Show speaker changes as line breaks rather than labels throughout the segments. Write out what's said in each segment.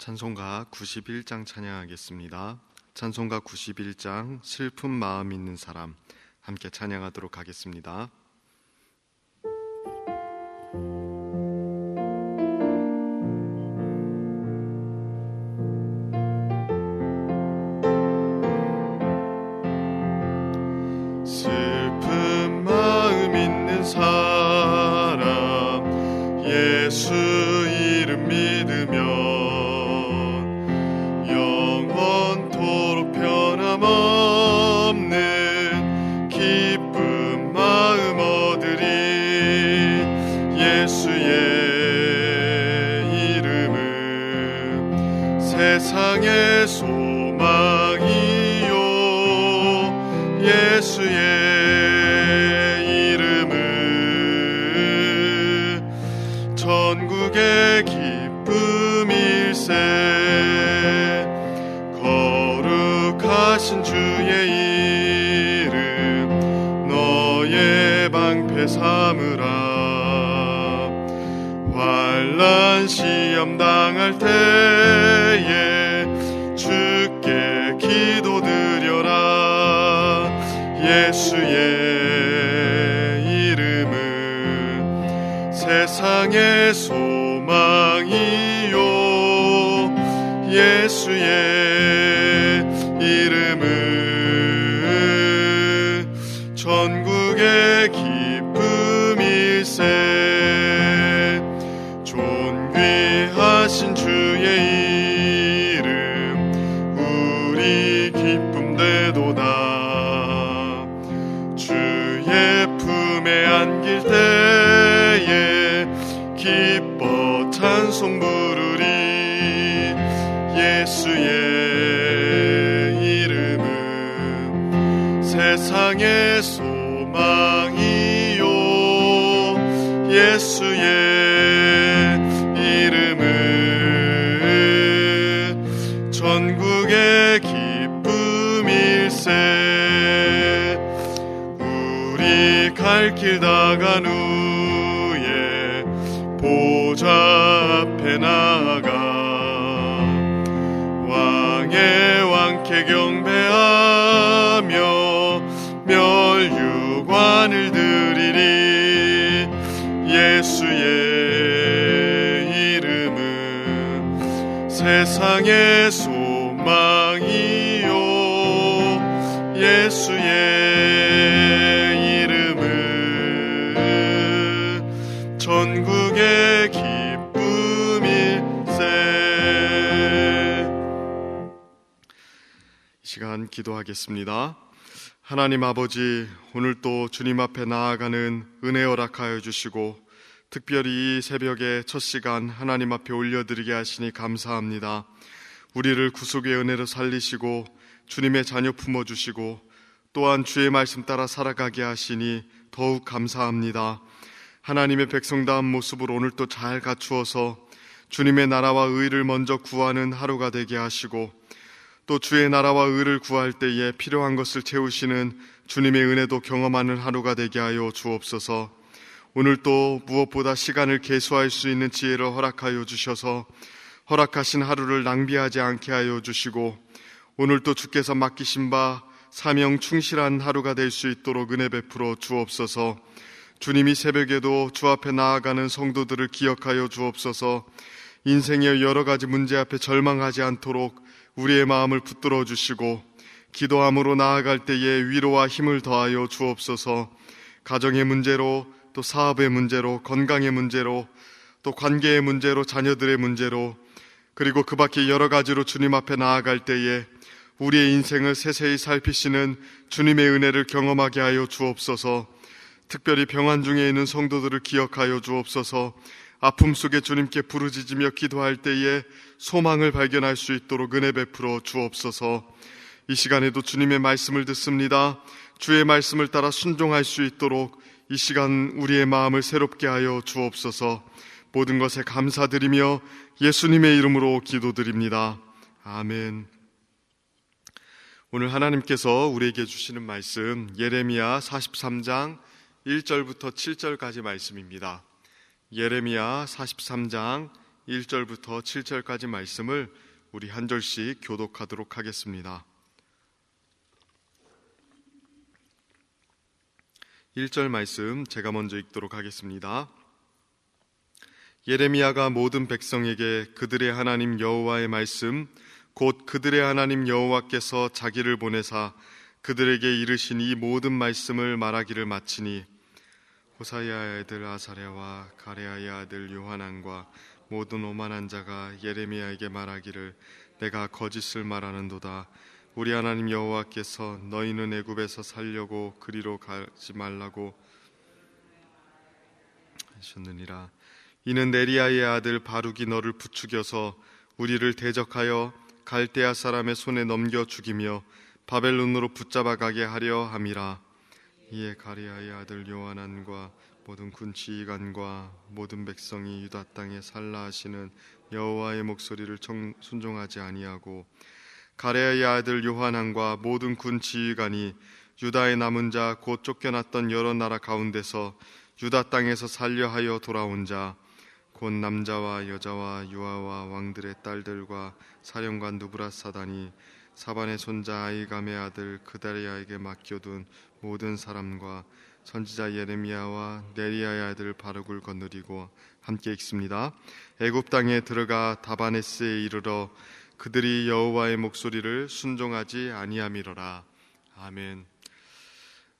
찬송가 91장 찬양하겠습니다. 찬송가 91장 슬픈 마음 있는 사람 함께 찬양하도록 하겠습니다. 세상의 소망이요. 예수의 세상의 소망이요. 예수의 이름은 전 예수의 기도하겠습니다. 하나님 아버지, 오늘 또 주님 앞에 나아가는 은혜 허락하여 주시고, 특별히 이 새벽에 첫 시간 하나님 앞에 올려드리게 하시니 감사합니다. 우리를 구속의 은혜로 살리시고, 주님의 자녀 품어주시고, 또한 주의 말씀 따라 살아가게 하시니 더욱 감사합니다. 하나님의 백성다운 모습을 오늘 또 잘 갖추어서 주님의 나라와 의를 먼저 구하는 하루가 되게 하시고, 또 주의 나라와 의를 구할 때에 필요한 것을 채우시는 주님의 은혜도 경험하는 하루가 되게 하여 주옵소서. 오늘 또 무엇보다 시간을 계수할 수 있는 지혜를 허락하여 주셔서 허락하신 하루를 낭비하지 않게 하여 주시고 오늘 또 주께서 맡기신 바 사명 충실한 하루가 될 수 있도록 은혜 베풀어 주옵소서. 주님이 새벽에도 주 앞에 나아가는 성도들을 기억하여 주옵소서. 인생의 여러 가지 문제 앞에 절망하지 않도록 우리의 마음을 붙들어 주시고 기도함으로 나아갈 때에 위로와 힘을 더하여 주옵소서. 가정의 문제로 또 사업의 문제로 건강의 문제로 또 관계의 문제로 자녀들의 문제로 그리고 그 밖에 여러 가지로 주님 앞에 나아갈 때에 우리의 인생을 세세히 살피시는 주님의 은혜를 경험하게 하여 주옵소서. 특별히 병환 중에 있는 성도들을 기억하여 주옵소서. 아픔 속에 주님께 부르짖으며 기도할 때에 소망을 발견할 수 있도록 은혜 베풀어 주옵소서. 이 시간에도 주님의 말씀을 듣습니다. 주의 말씀을 따라 순종할 수 있도록 이 시간 우리의 마음을 새롭게 하여 주옵소서. 모든 것에 감사드리며 예수님의 이름으로 기도드립니다. 아멘. 오늘 하나님께서 우리에게 주시는 말씀 예레미야 43장 1절부터 7절까지 말씀입니다. 예레미야 43장 1절부터 7절까지 말씀을 우리 한 절씩 교독하도록 하겠습니다. 1절 말씀 제가 먼저 읽도록 하겠습니다. 예레미야가 모든 백성에게 그들의 하나님 여호와의 말씀 곧 그들의 하나님 여호와께서 자기를 보내사 그들에게 이르신 이 모든 말씀을 말하기를 마치니 호사야의 아들 아사랴와 가레아의 아들 요하난과 모든 오만한 자가 예레미야에게 말하기를 내가 거짓을 말하는도다. 우리 하나님 여호와께서 너희는 애굽에서 살려고 그리로 가지 말라고 하셨느니라. 이는 네리야의 아들 바룩이 너를 부추겨서 우리를 대적하여 갈대아 사람의 손에 넘겨 죽이며 바벨론으로 붙잡아 가게 하려 함이라 이에 가리아의 아들 요하난과 모든 군 지휘관과 모든 백성이 유다 땅에 살라 하시는 여호와의 목소리를 청- 순종하지 아니하고 가레아의 아들 요하난과 모든 군 지휘관이 유다의 남은 자 곧 쫓겨났던 여러 나라 가운데서 유다 땅에서 살려하여 돌아온 자 곧 남자와 여자와 유아와 왕들의 딸들과 사령관 누브라사단이 사반의 손자 아이감의 아들 그다리아에게 맡겨둔 모든 사람과 선지자 예레미야와 네리야의 아들 바룩을 거느리고 함께 읽습니다. 애굽 땅에 들어가 다바네스에 이르러 그들이 여호와의 목소리를 순종하지 아니함이로라. 아멘.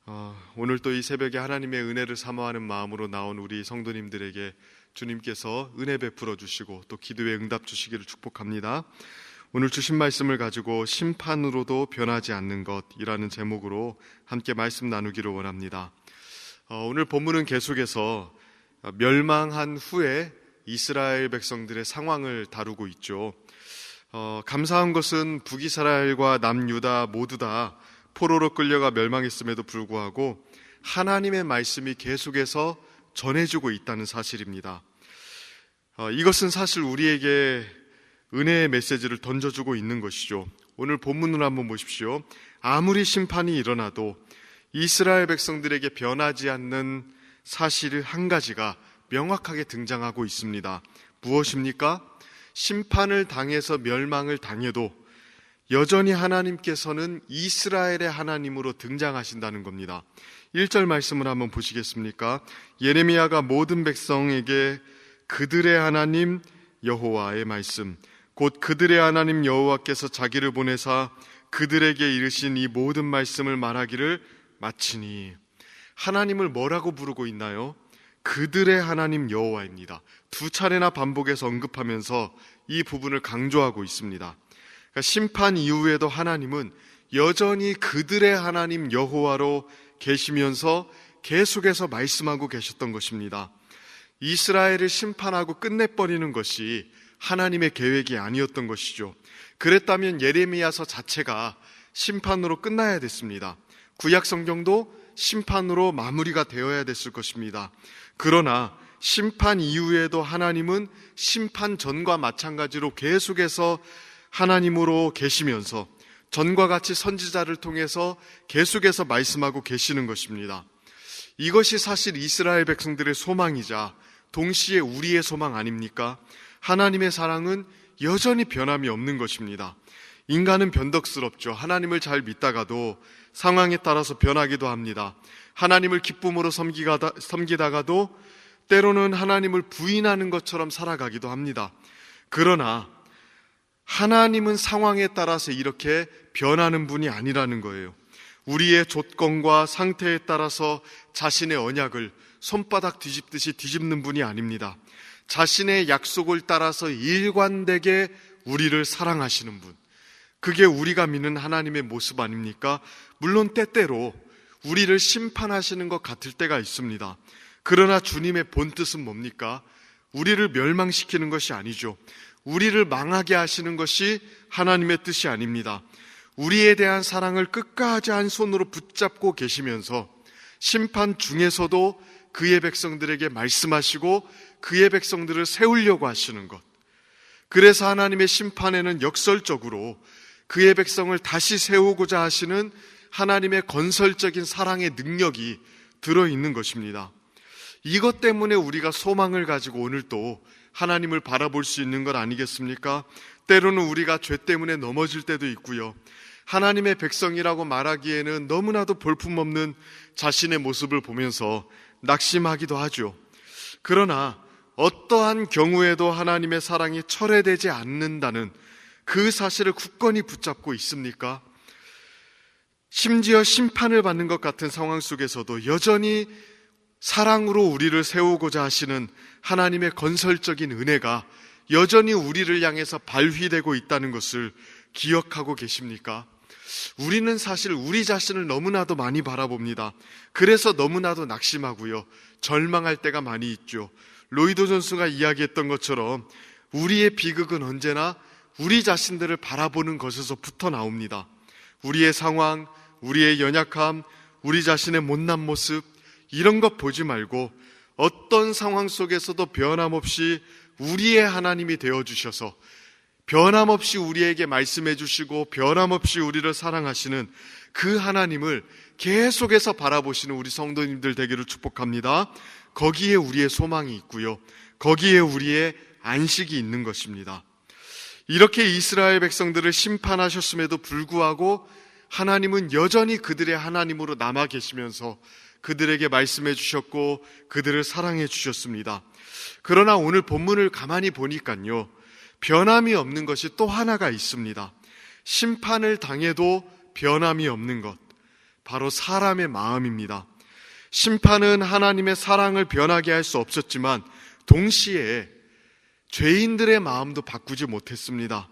어, 오늘 또 이 새벽에 하나님의 은혜를 사모하는 마음으로 나온 우리 성도님들에게 주님께서 은혜 베풀어 주시고 또 기도에 응답 주시기를 축복합니다. 오늘 주신 말씀을 가지고 심판으로도 변하지 않는 것이라는 제목으로 함께 말씀 나누기를 원합니다. 어, 오늘 본문은 계속해서 멸망한 후에 이스라엘 백성들의 상황을 다루고 있죠. 어, 감사한 것은 북이스라엘과 남유다 모두 다 포로로 끌려가 멸망했음에도 불구하고 하나님의 말씀이 계속해서 전해지고 있다는 사실입니다. 어, 이것은 사실 우리에게 은혜의 메시지를 던져주고 있는 것이죠. 오늘 본문을 한번 보십시오. 아무리 심판이 일어나도 이스라엘 백성들에게 변하지 않는 사실 한 가지가 명확하게 등장하고 있습니다. 무엇입니까? 심판을 당해서 멸망을 당해도 여전히 하나님께서는 이스라엘의 하나님으로 등장하신다는 겁니다. 1절 말씀을 한번 보시겠습니까? 예레미야가 모든 백성에게 그들의 하나님 여호와의 말씀, 곧 그들의 하나님 여호와께서 자기를 보내사 그들에게 이르신 이 모든 말씀을 말하기를 마치니 하나님을 뭐라고 부르고 있나요? 그들의 하나님 여호와입니다. 두 차례나 반복해서 언급하면서 이 부분을 강조하고 있습니다. 그러니까 심판 이후에도 하나님은 여전히 그들의 하나님 여호와로 계시면서 계속해서 말씀하고 계셨던 것입니다. 이스라엘을 심판하고 끝내버리는 것이 하나님의 계획이 아니었던 것이죠. 그랬다면 예레미야서 자체가 심판으로 끝나야 됐습니다. 구약 성경도 심판으로 마무리가 되어야 됐을 것입니다. 그러나 심판 이후에도 하나님은 심판 전과 마찬가지로 계속해서 하나님으로 계시면서 전과 같이 선지자를 통해서 계속해서 말씀하고 계시는 것입니다. 이것이 사실 이스라엘 백성들의 소망이자 동시에 우리의 소망 아닙니까? 하나님의 사랑은 여전히 변함이 없는 것입니다. 인간은 변덕스럽죠. 하나님을 잘 믿다가도 상황에 따라서 변하기도 합니다. 하나님을 기쁨으로 섬기다가, 섬기다가도 때로는 하나님을 부인하는 것처럼 살아가기도 합니다. 그러나 하나님은 상황에 따라서 이렇게 변하는 분이 아니라는 거예요. 우리의 조건과 상태에 따라서 자신의 언약을 손바닥 뒤집듯이 뒤집는 분이 아닙니다. 자신의 약속을 따라서 일관되게 우리를 사랑하시는 분. 그게 우리가 믿는 하나님의 모습 아닙니까? 물론 때때로 우리를 심판하시는 것 같을 때가 있습니다. 그러나 주님의 본 뜻은 뭡니까? 우리를 멸망시키는 것이 아니죠. 우리를 망하게 하시는 것이 하나님의 뜻이 아닙니다. 우리에 대한 사랑을 끝까지 한 손으로 붙잡고 계시면서 심판 중에서도 그의 백성들에게 말씀하시고 그의 백성들을 세우려고 하시는 것. 그래서 하나님의 심판에는 역설적으로 그의 백성을 다시 세우고자 하시는 하나님의 건설적인 사랑의 능력이 들어 있는 것입니다. 이것 때문에 우리가 소망을 가지고 오늘 또 하나님을 바라볼 수 있는 것 아니겠습니까? 때로는 우리가 죄 때문에 넘어질 때도 있고요. 하나님의 백성이라고 말하기에는 너무나도 볼품없는 자신의 모습을 보면서 낙심하기도 하죠. 그러나 어떠한 경우에도 하나님의 사랑이 철회되지 않는다는 그 사실을 굳건히 붙잡고 있습니까? 심지어 심판을 받는 것 같은 상황 속에서도 여전히 사랑으로 우리를 세우고자 하시는 하나님의 건설적인 은혜가 여전히 우리를 향해서 발휘되고 있다는 것을 기억하고 계십니까? 우리는 사실 우리 자신을 너무나도 많이 바라봅니다. 그래서 너무나도 낙심하고요. 절망할 때가 많이 있죠. 로이드 존스가 이야기했던 것처럼 우리의 비극은 언제나 우리 자신들을 바라보는 것에서부터 나옵니다. 우리의 상황, 우리의 연약함, 우리 자신의 못난 모습, 이런 것 보지 말고 어떤 상황 속에서도 변함없이 우리의 하나님이 되어 주셔서 변함없이 우리에게 말씀해 주시고 변함없이 우리를 사랑하시는 그 하나님을 계속해서 바라보시는 우리 성도님들 되기를 축복합니다. 거기에 우리의 소망이 있고요. 거기에 우리의 안식이 있는 것입니다. 이렇게 이스라엘 백성들을 심판하셨음에도 불구하고 하나님은 여전히 그들의 하나님으로 남아 계시면서 그들에게 말씀해 주셨고 그들을 사랑해 주셨습니다. 그러나 오늘 본문을 가만히 보니까요. 변함이 없는 것이 또 하나가 있습니다. 심판을 당해도 변함이 없는 것. 바로 사람의 마음입니다. 심판은 하나님의 사랑을 변하게 할 수 없었지만 동시에 죄인들의 마음도 바꾸지 못했습니다.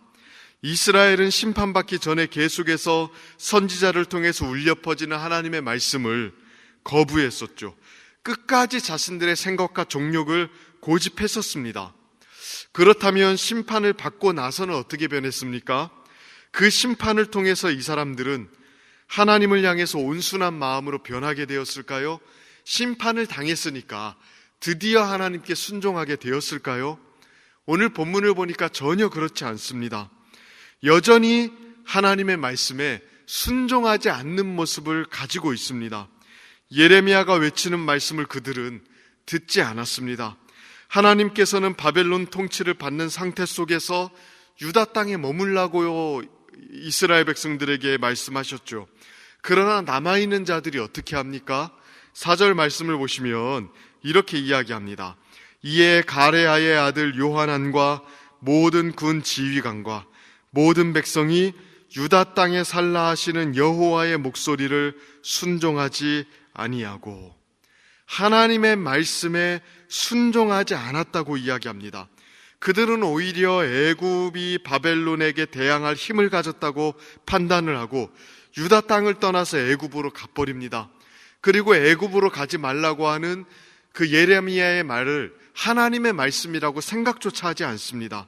이스라엘은 심판받기 전에 계속해서 선지자를 통해서 울려 퍼지는 하나님의 말씀을 거부했었죠. 끝까지 자신들의 생각과 종욕을 고집했었습니다. 그렇다면 심판을 받고 나서는 어떻게 변했습니까? 그 심판을 통해서 이 사람들은 하나님을 향해서 온순한 마음으로 변하게 되었을까요? 심판을 당했으니까 드디어 하나님께 순종하게 되었을까요? 오늘 본문을 보니까 전혀 그렇지 않습니다. 여전히 하나님의 말씀에 순종하지 않는 모습을 가지고 있습니다. 예레미야가 외치는 말씀을 그들은 듣지 않았습니다. 하나님께서는 바벨론 통치를 받는 상태 속에서 유다 땅에 머물라고요 이스라엘 백성들에게 말씀하셨죠. 그러나 남아있는 자들이 어떻게 합니까? 사절 말씀을 보시면 이렇게 이야기합니다. 이에 가레아의 아들 요하난과 모든 군 지휘관과 모든 백성이 유다 땅에 살라 하시는 여호와의 목소리를 순종하지 아니하고 하나님의 말씀에 순종하지 않았다고 이야기합니다. 그들은 오히려 애굽이 바벨론에게 대항할 힘을 가졌다고 판단을 하고 유다 땅을 떠나서 애굽으로 가버립니다. 그리고 애굽으로 가지 말라고 하는 그 예레미야의 말을 하나님의 말씀이라고 생각조차 하지 않습니다.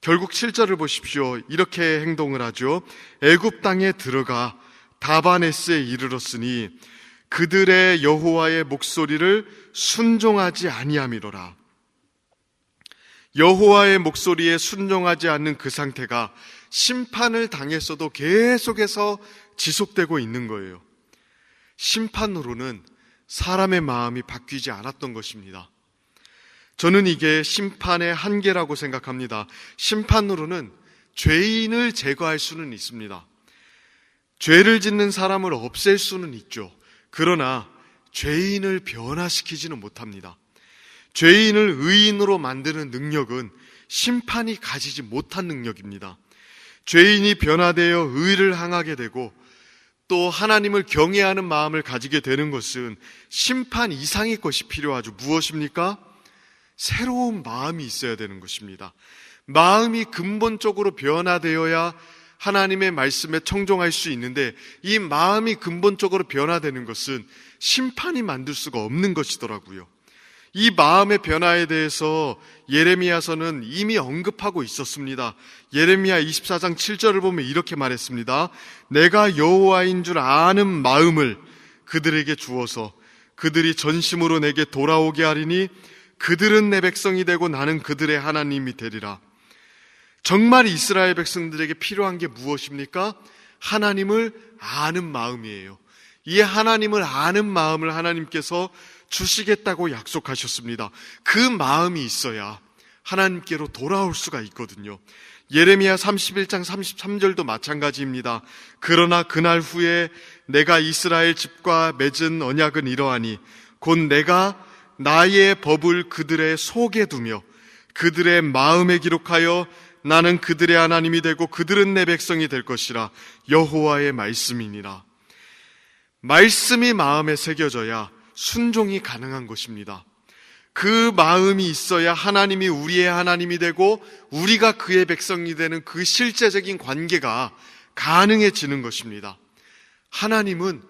결국 7절을 보십시오. 이렇게 행동을 하죠. 애굽 땅에 들어가 다바네스에 이르렀으니 그들의 여호와의 목소리를 순종하지 아니함이로라. 여호와의 목소리에 순종하지 않는 그 상태가 심판을 당했어도 계속해서 지속되고 있는 거예요. 심판으로는 사람의 마음이 바뀌지 않았던 것입니다. 저는 이게 심판의 한계라고 생각합니다. 심판으로는 죄인을 제거할 수는 있습니다. 죄를 짓는 사람을 없앨 수는 있죠. 그러나 죄인을 변화시키지는 못합니다. 죄인을 의인으로 만드는 능력은 심판이 가지지 못한 능력입니다. 죄인이 변화되어 의를 항하게 되고 또 하나님을 경외하는 마음을 가지게 되는 것은 심판 이상의 것이 필요하죠. 무엇입니까? 새로운 마음이 있어야 되는 것입니다. 마음이 근본적으로 변화되어야 하나님의 말씀에 청종할 수 있는데 이 마음이 근본적으로 변화되는 것은 심판이 만들 수가 없는 것이더라고요. 이 마음의 변화에 대해서 예레미야서는 이미 언급하고 있었습니다. 예레미야 24장 7절을 보면 이렇게 말했습니다. 내가 여호와인 줄 아는 마음을 그들에게 주어서 그들이 전심으로 내게 돌아오게 하리니 그들은 내 백성이 되고 나는 그들의 하나님이 되리라. 정말 이스라엘 백성들에게 필요한 게 무엇입니까? 하나님을 아는 마음이에요. 이 하나님을 아는 마음을 하나님께서 주시겠다고 약속하셨습니다. 그 마음이 있어야 하나님께로 돌아올 수가 있거든요. 예레미야 31장 33절도 마찬가지입니다. 그러나 그날 후에 내가 이스라엘 집과 맺은 언약은 이러하니 곧 내가 나의 법을 그들의 속에 두며 그들의 마음에 기록하여 나는 그들의 하나님이 되고 그들은 내 백성이 될 것이라 여호와의 말씀이니라. 말씀이 마음에 새겨져야 순종이 가능한 것입니다. 그 마음이 있어야 하나님이 우리의 하나님이 되고 우리가 그의 백성이 되는 그 실제적인 관계가 가능해지는 것입니다. 하나님은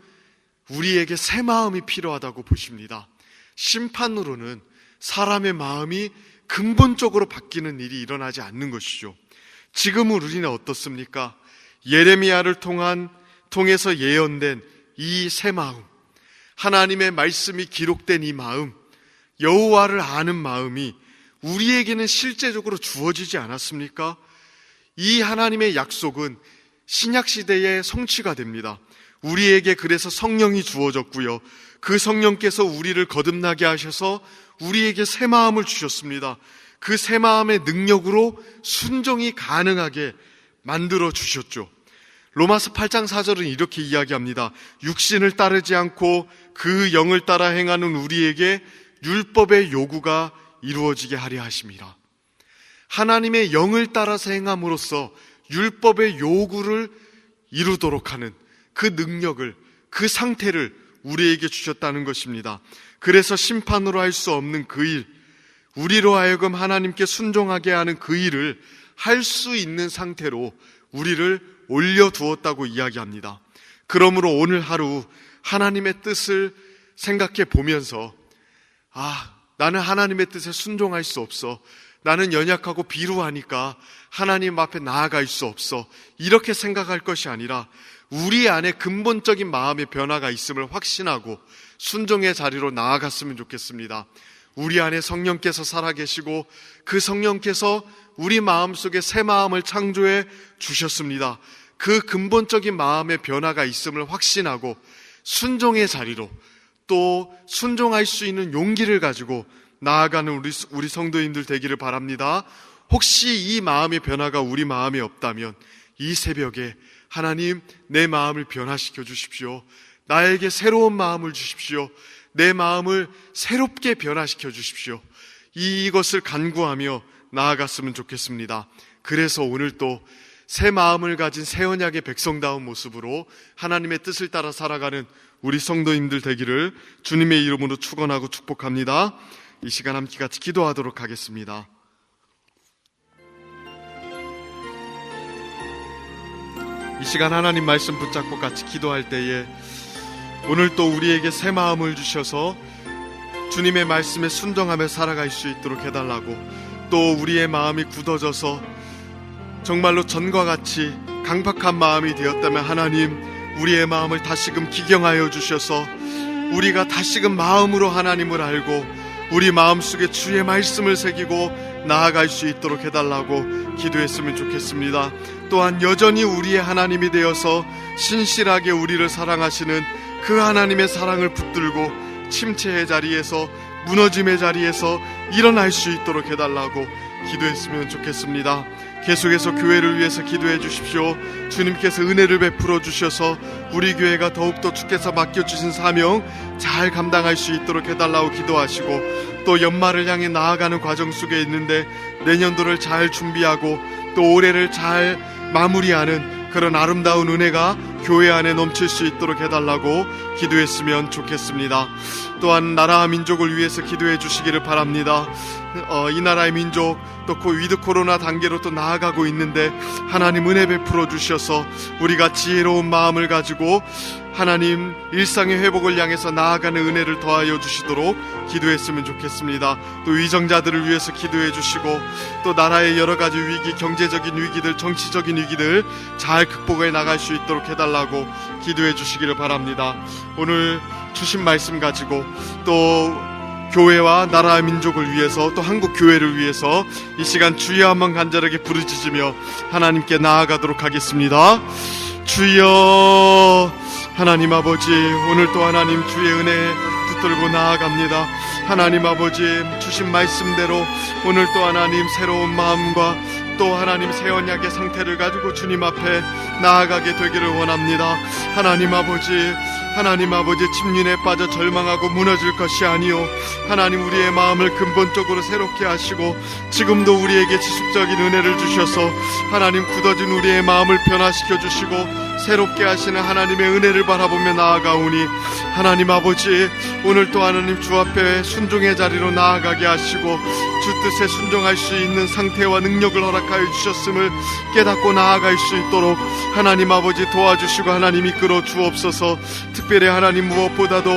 우리에게 새 마음이 필요하다고 보십니다. 심판으로는 사람의 마음이 근본적으로 바뀌는 일이 일어나지 않는 것이죠. 지금은 우리는 어떻습니까? 예레미야를 통한 통해서 예언된 이 새 마음, 하나님의 말씀이 기록된 이 마음, 여호와를 아는 마음이 우리에게는 실제적으로 주어지지 않았습니까? 이 하나님의 약속은 신약 시대의 성취가 됩니다. 우리에게 그래서 성령이 주어졌고요. 그 성령께서 우리를 거듭나게 하셔서 우리에게 새 마음을 주셨습니다. 그 새 마음의 능력으로 순종이 가능하게 만들어 주셨죠. 로마서 8장 4절은 이렇게 이야기합니다. 육신을 따르지 않고 그 영을 따라 행하는 우리에게 율법의 요구가 이루어지게 하려 하심이라. 하나님의 영을 따라서 행함으로써 율법의 요구를 이루도록 하는 그 능력을, 그 상태를 우리에게 주셨다는 것입니다. 그래서 심판으로 할 수 없는 그 일, 우리로 하여금 하나님께 순종하게 하는 그 일을 할 수 있는 상태로 우리를 올려두었다고 이야기합니다. 그러므로 오늘 하루 하나님의 뜻을 생각해 보면서 아, 나는 하나님의 뜻에 순종할 수 없어. 나는 연약하고 비루하니까 하나님 앞에 나아갈 수 없어. 이렇게 생각할 것이 아니라 우리 안에 근본적인 마음의 변화가 있음을 확신하고 순종의 자리로 나아갔으면 좋겠습니다. 우리 안에 성령께서 살아계시고 그 성령께서 우리 마음 속에 새 마음을 창조해 주셨습니다. 그 근본적인 마음의 변화가 있음을 확신하고 순종의 자리로 또 순종할 수 있는 용기를 가지고 나아가는 우리, 우리 성도인들 되기를 바랍니다. 혹시 이 마음의 변화가 우리 마음에 없다면 이 새벽에 하나님 내 마음을 변화시켜 주십시오. 나에게 새로운 마음을 주십시오. 내 마음을 새롭게 변화시켜 주십시오. 이것을 간구하며 나아갔으면 좋겠습니다. 그래서 오늘 또 새 마음을 가진 새 언약의 백성다운 모습으로 하나님의 뜻을 따라 살아가는 우리 성도님들 되기를 주님의 이름으로 축원하고 축복합니다. 이 시간 함께 같이 기도하도록 하겠습니다. 이 시간 하나님 말씀 붙잡고 같이 기도할 때에 오늘 또 우리에게 새 마음을 주셔서 주님의 말씀에 순종하며 살아갈 수 있도록 해달라고 또 우리의 마음이 굳어져서 정말로 전과 같이 강박한 마음이 되었다면 하나님 우리의 마음을 다시금 기경하여 주셔서 우리가 다시금 마음으로 하나님을 알고 우리 마음속에 주의 말씀을 새기고 나아갈 수 있도록 해달라고 기도했으면 좋겠습니다. 또한 여전히 우리의 하나님이 되어서 신실하게 우리를 사랑하시는 그 하나님의 사랑을 붙들고 침체의 자리에서 무너짐의 자리에서 일어날 수 있도록 해달라고 기도했으면 좋겠습니다. 계속해서 교회를 위해서 기도해 주십시오. 주님께서 은혜를 베풀어 주셔서 우리 교회가 더욱더 주께서 맡겨주신 사명 잘 감당할 수 있도록 해달라고 기도하시고 또 연말을 향해 나아가는 과정 속에 있는데 내년도를 잘 준비하고 또 올해를 잘 마무리하는 그런 아름다운 은혜가 교회 안에 넘칠 수 있도록 해달라고 기도했으면 좋겠습니다. 또한 나라와 민족을 위해서 기도해 주시기를 바랍니다. 어, 이 나라의 민족 또 위드 코로나 단계로 또 나아가고 있는데 하나님 은혜 베풀어 주셔서 우리가 지혜로운 마음을 가지고 하나님 일상의 회복을 향해서 나아가는 은혜를 더하여 주시도록 기도했으면 좋겠습니다. 또 위정자들을 위해서 기도해 주시고 또 나라의 여러 가지 위기, 경제적인 위기들, 정치적인 위기들 잘 극복해 나갈 수 있도록 해달라 고 기도해 주시기를 바랍니다. 오늘 주신 말씀 가지고 또 교회와 나라 민족을 위해서 또 한국 교회를 위해서 이 시간 주여 한번 간절하게 부르짖으며 하나님께 나아가도록 하겠습니다. 주여 하나님 아버지 오늘 또 하나님 주의 은혜 붙들고 나아갑니다. 하나님 아버지 주신 말씀대로 오늘 또 하나님 새로운 마음과 또 하나님 새 언약의 상태를 가지고 주님 앞에 나아가게 되기를 원합니다. 하나님 아버지 하나님 아버지 침륜에 빠져 절망하고 무너질 것이 아니요 하나님 우리의 마음을 근본적으로 새롭게 하시고 지금도 우리에게 지속적인 은혜를 주셔서 하나님 굳어진 우리의 마음을 변화시켜 주시고 새롭게 하시는 하나님의 은혜를 바라보며 나아가오니 하나님 아버지 오늘 또 하나님 주 앞에 순종의 자리로 나아가게 하시고 주 뜻에 순종할 수 있는 상태와 능력을 허락하여 주셨음을 깨닫고 나아갈 수 있도록 하나님 아버지 도와주시고 하나님 이끌어 주옵소서. 특별히 하나님 무엇보다도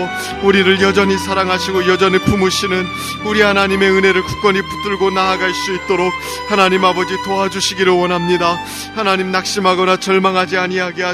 우리를 여전히 사랑하시고 여전히 품으시는 우리 하나님의 은혜를 굳건히 붙들고 나아갈 수 있도록 하나님 아버지 도와주시기를 원합니다. 하나님 낙심하거나 절망하지 아니하게 하시고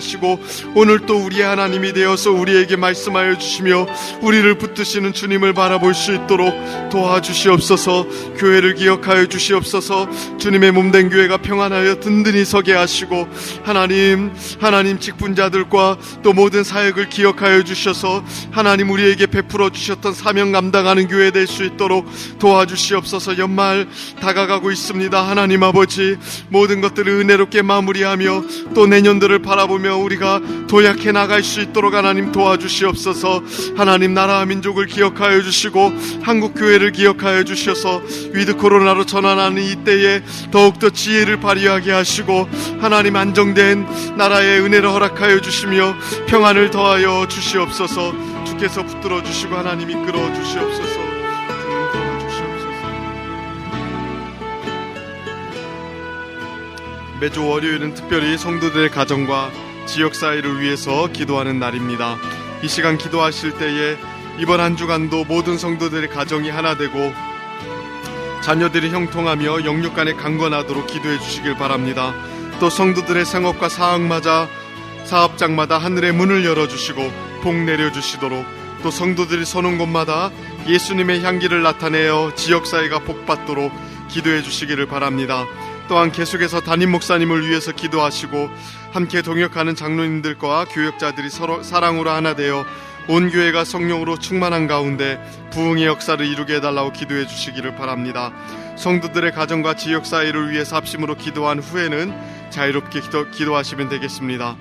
오늘 또 우리의 하나님이 되어서 우리에게 말씀하여 주시며 우리를 붙드시는 주님을 바라볼 수 있도록 도와주시옵소서. 교회를 기억하여 주시옵소서. 주님의 몸된 교회가 평안하여 든든히 서게 하시고 하나님 하나님 직분자들과 또 모든 사역을 기억하여 주셔서 하나님 우리에게 베풀어 주셨던 사명 감당하는 교회 될 수 있도록 도와주시옵소서. 연말 다가가고 있습니다. 하나님 아버지 모든 것들을 은혜롭게 마무리하며 또 내년들을 바라보며 우리가 도약해 나갈 수 있도록 하나님 도와주시옵소서. 하나님 나라와 민족을 기억하여 주시고 한국 교회를 기억하여 주셔서 위드 코로나로 전환하는 이때에 더욱더 지혜를 발휘하게 하시고 하나님 안정된 나라의 은혜를 허락하여 주시며 평안을 더하여 주시옵소서. 주께서 붙들어 주시고 하나님 이끌어 주시옵소서. 매주 월요일은 특별히 성도들의 가정과 지역 사회를 위해서 기도하는 날입니다. 이 시간 기도하실 때에 이번 한 주간도 모든 성도들의 가정이 하나 되고 자녀들이 형통하며 영육 간에 강건하도록 기도해 주시길 바랍니다. 또 성도들의 생업과 사학마다 사업장마다 하늘의 문을 열어 주시고 복 내려 주시도록 또 성도들이 서는 곳마다 예수님의 향기를 나타내어 지역 사회가 복 받도록 기도해 주시기를 바랍니다. 또한 계속해서 담임 목사님을 위해서 기도하시고 함께 동역하는 장로님들과 교역자들이 서로 사랑으로 하나 되어 온 교회가 성령으로 충만한 가운데 부흥의 역사를 이루게 해달라고 기도해 주시기를 바랍니다. 성도들의 가정과 지역 사회를 위해서 합심으로 기도한 후에는 자유롭게 기도, 기도 하시면 되겠습니다.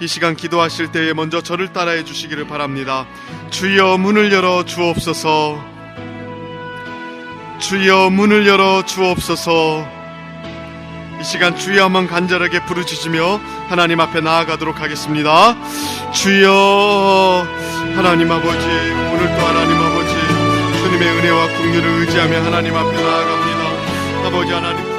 이 시간 기도하실 때에 먼저 저를 따라해 주시기를 바랍니다. 주여 문을 열어 주옵소서. 주여 문을 열어 주옵소서. 이 시간 주여 한번 간절하게 부르짖으며 하나님 앞에 나아가도록 하겠습니다. 주여 하나님 아버지 오늘 또 하나님 아버지 주님의 은혜와 긍휼을 의지하며 하나님 앞에 나아갑니다. 아버지 하나님